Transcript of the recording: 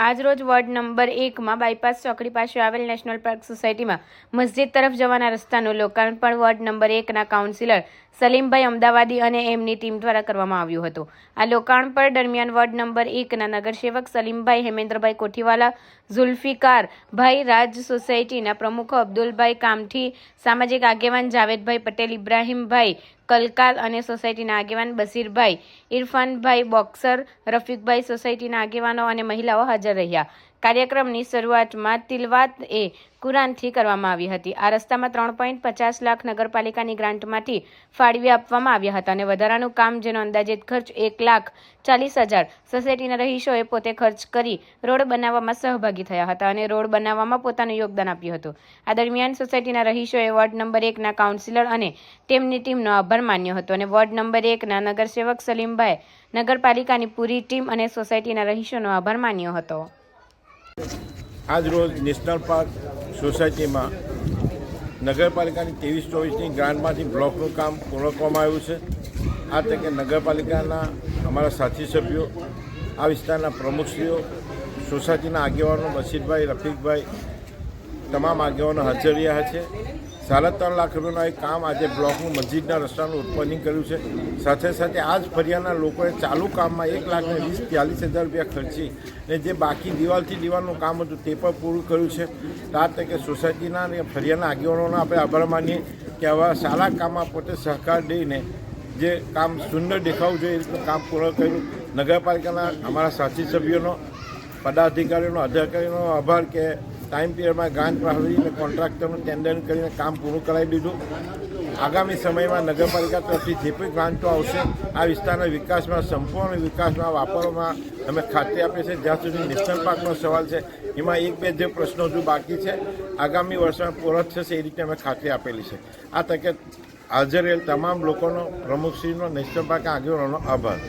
આજરોજ ward number એકમાં bypass ચોકડી પાસે આવેલ નેશનલ પાર્ક સોસાયટીમાં મસ્જિદ તરફ જવાના રસ્તાનું લોકાર્પણ વોર્ડ નંબર એકના કાઉન્સિલર સલીમભાઈ અમદાવાદી અને એમની ટીમ દ્વારા કરવામાં આવ્યું હતું. આ લોકાર્પણ દરમિયાન વોર્ડ નંબર એકના નગરસેવક સલીમભાઈ હેમેન્દ્રભાઈ કોઠીવાલા, ઝુલ્ફિકાર ભાઈ રાજ સોસાયટીના પ્રમુખ અબ્દુલભાઈ કામઠી, સામાજિક આગેવાન જાવેદભાઈ પટેલ, ઇબ્રાહીમભાઈ કલકાલ અને સોસાયટીના આગેવાન બસીરભાઈ ઇરફાનભાઈ બોક્સર રફીકભાઈ સોસાયટીના આગેવાનો અને મહિલાઓ હાજર રહ્યા. કાર્યક્રમની શરૂઆતમાં તિલવાત એ કુરાનથી કરવામાં આવી હતી. આ રસ્તામાં ત્રણ પોઈન્ટ પચાસ લાખ નગરપાલિકાની ગ્રાન્ટમાંથી ફાળવી આપવામાં આવ્યા હતા અને વધારાનું કામ જેનો અંદાજિત ખર્ચ એક લાખ ચાલીસ હજાર સોસાયટીના રહીશોએ પોતે ખર્ચ કરી રોડ બનાવવામાં સહભાગી થયા હતા અને રોડ બનાવવામાં પોતાનું યોગદાન આપ્યું હતું. આ દરમિયાન સોસાયટીના રહીશોએ વોર્ડ નંબર એકના કાઉન્સિલર અને તેમની ટીમનો આભાર માન્યો હતો અને વોર્ડ નંબર એકના નગરસેવક સલીમભાઈ નગરપાલિકાની પૂરી ટીમ અને સોસાયટીના રહીશોનો આભાર માન્યો હતો. આજ રોજ નેશનલ પાર્ક સોસાયટીમાં નગરપાલિકાની ત્રેવીસ ચોવીસની ગ્રાન્ટમાંથી બ્લોકનું કામ પૂર્ણ કરવામાં આવ્યું છે. આ તકે નગરપાલિકાના અમારા સાથી સભ્યો, આ વિસ્તારના પ્રમુખશ્રીઓ, સોસાયટીના આગેવાનો બશીરભાઈ રફીકભાઈ તમામ આગેવાનો હાજર રહ્યા છે. સાડા ત્રણ લાખ રૂપિયાનું એક કામ આજે બ્લોકનું મસ્જિદના રસ્તાનું ઉત્પાદન કર્યું છે. સાથે સાથે આ જ ફરિયાના લોકોએ ચાલુ કામમાં એક લાખ ને વીસ, ચાલીસ હજાર રૂપિયા ખર્ચી ને જે બાકી દિવાલથી દિવાલનું કામ હતું તે પણ પૂરું કર્યું છે. આ તકે સોસાયટીના અને ફરિયાના આગેવાનોનો આપણે આભાર માનીએ કે આવા સારા કામમાં પોતે સહકાર દઈને જે કામ સુંદર દેખાવું જોઈએ એ રીતનું કામ પૂર્ણ કર્યું. નગરપાલિકાના અમારા સાથી સભ્યોનો પદાધિકારીઓનો અધિકારીનો આભાર કે ટાઈમ પિરિયડમાં ગ્રાન્ટ પાડીને કોન્ટ્રાક્ટરનું ટેન્ડર કરીને કામ પૂરું કરાવી દીધું. આગામી સમયમાં નગરપાલિકા તરફથી જે પણ ગ્રાન્ટો આવશે, આ વિસ્તારના વિકાસમાં, સંપૂર્ણ વિકાસમાં વાપરવામાં અમે ખાતરી આપીએ છીએ. જ્યાં સુધી નેશનલ પાર્કનો સવાલ છે, એમાં એક બે જે પ્રશ્નો હજુ બાકી છે. આગામી વર્ષમાં પૂરત થશે એ રીતે અમે ખાતરી આપેલી છે. આ તકે હાજર રહેલ તમામ લોકોનો, પ્રમુખશ્રીનો, નેશનલ પાર્ક આગેવાનોનો આભાર.